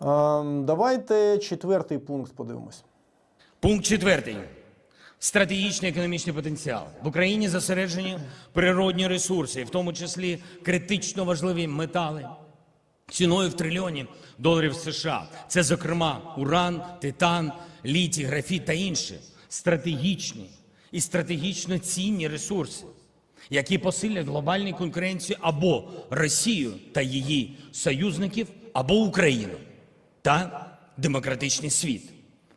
Ем, давайте четвертий пункт подивимось. Пункт четвертий. Стратегічний економічний потенціал. В Україні зосереджені природні ресурси, в тому числі критично важливі метали, ціною в трильйоні доларів США. Це, зокрема, уран, титан, літій, графіт та інші стратегічні і стратегічно цінні ресурси, які посилять глобальну конкуренцію або Росію та її союзників, або Україну та демократичний світ.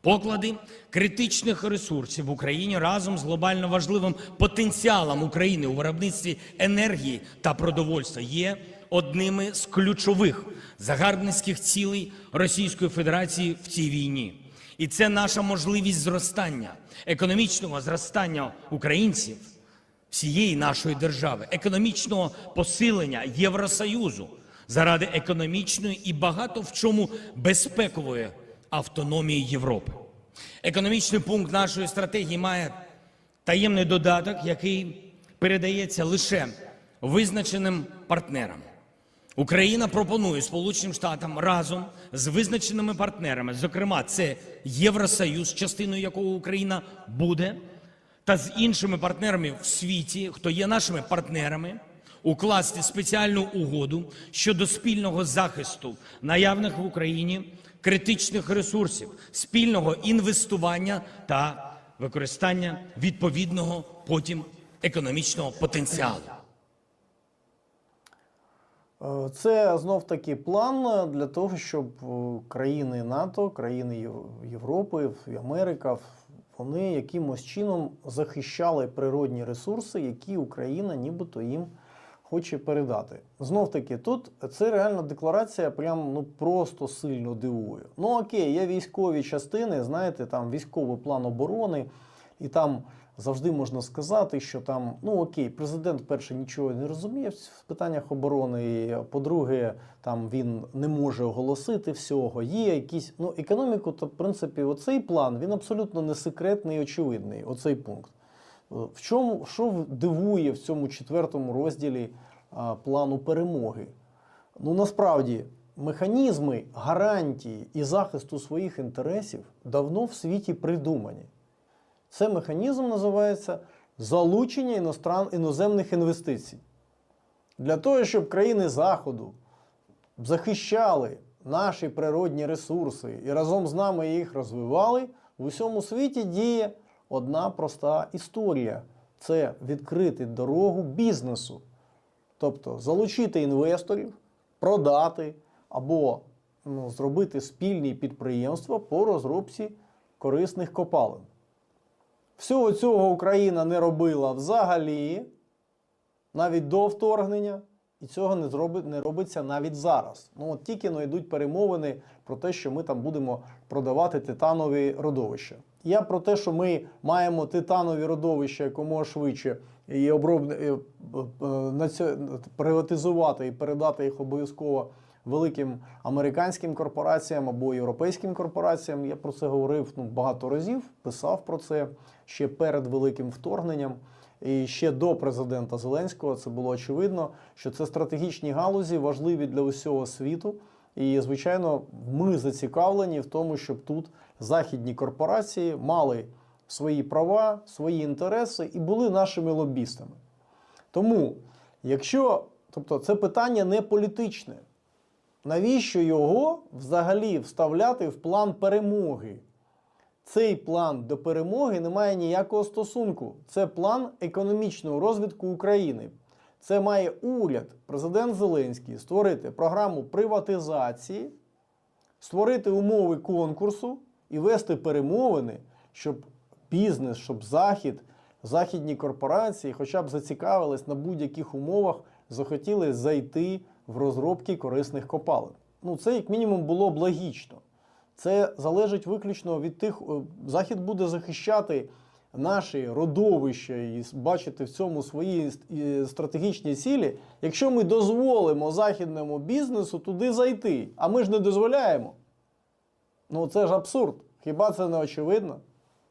Поклади критичних ресурсів в Україні разом з глобально важливим потенціалом України у виробництві енергії та продовольства є одними з ключових загарбницьких цілей Російської Федерації в цій війні. І це наша можливість зростання, економічного зростання українців, всієї нашої держави, економічного посилення Євросоюзу заради економічної і багато в чому безпекової автономії Європи. Економічний пункт нашої стратегії має таємний додаток, який передається лише визначеним партнерам. Україна пропонує Сполученим Штатам разом з визначеними партнерами, зокрема, це Євросоюз, частиною якого Україна буде, та з іншими партнерами в світі, хто є нашими партнерами, укласти спеціальну угоду щодо спільного захисту наявних в Україні критичних ресурсів, спільного інвестування та використання відповідного потім економічного потенціалу. Е, Це знов таки план для того, щоб е, країни НАТО, країни Європи Америка вони якимось чином захищали природні ресурси, які Україна нібито їм хоче передати. Знов таки, тут це реальна декларація, прям ну просто сильно дивує. Ну окей, є військові частини, знаєте, там військовий план оборони, і там завжди можна сказати, що там, ну окей, президент перше нічого не розуміє в питаннях оборони. По-друге, там він не може оголосити всього. Є якісь ну економіку, то в принципі, оцей план він абсолютно не секретний і очевидний. Оцей пункт. Е, В чому що дивує в цьому четвертому розділі а, плану перемоги? Ну насправді механізми гарантії і захисту своїх інтересів давно в світі придумані. Це механізм називається залучення іностран... іноземних інвестицій. Для того, щоб країни Заходу захищали наші природні ресурси і разом з нами їх розвивали, в усьому світі діє одна проста історія: це відкрити дорогу бізнесу. Тобто залучити інвесторів, продати або ну, зробити спільні підприємства по розробці корисних копалин. Всього цього Україна не робила взагалі, навіть до вторгнення, і цього не, зробить, не робиться навіть зараз. Ну от тільки но йдуть перемовини про те, що ми там будемо продавати титанові родовища. Я про те, що ми маємо титанові родовища якомога швидше і оброб... е, е, приватизувати і передати їх обов'язково великим американським корпораціям або європейським корпораціям. Я про це говорив ну, багато разів, писав про це ще перед великим вторгненням. І ще до президента Зеленського це було очевидно, що це стратегічні галузі важливі для усього світу. І, звичайно, ми зацікавлені в тому, щоб тут західні корпорації мали свої права, свої інтереси і були нашими лобістами. Тому, якщо, тобто, це питання не політичне, навіщо його взагалі вставляти в план перемоги? Цей план до перемоги не має ніякого стосунку. Це план економічного розвитку України. Це має уряд, президент Зеленський, створити програму приватизації, створити умови конкурсу і вести перемовини, щоб бізнес, щоб захід, західні корпорації хоча б зацікавились на будь-яких умовах, захотіли зайти в розробки корисних копалин. Ну, це як мінімум було б логічно. Це залежить виключно від тих, е, Захід буде захищати наші родовища і бачити в цьому свої стратегічні цілі, якщо ми дозволимо західному бізнесу туди зайти, а ми ж не дозволяємо. Ну це ж абсурд. Хіба це не очевидно?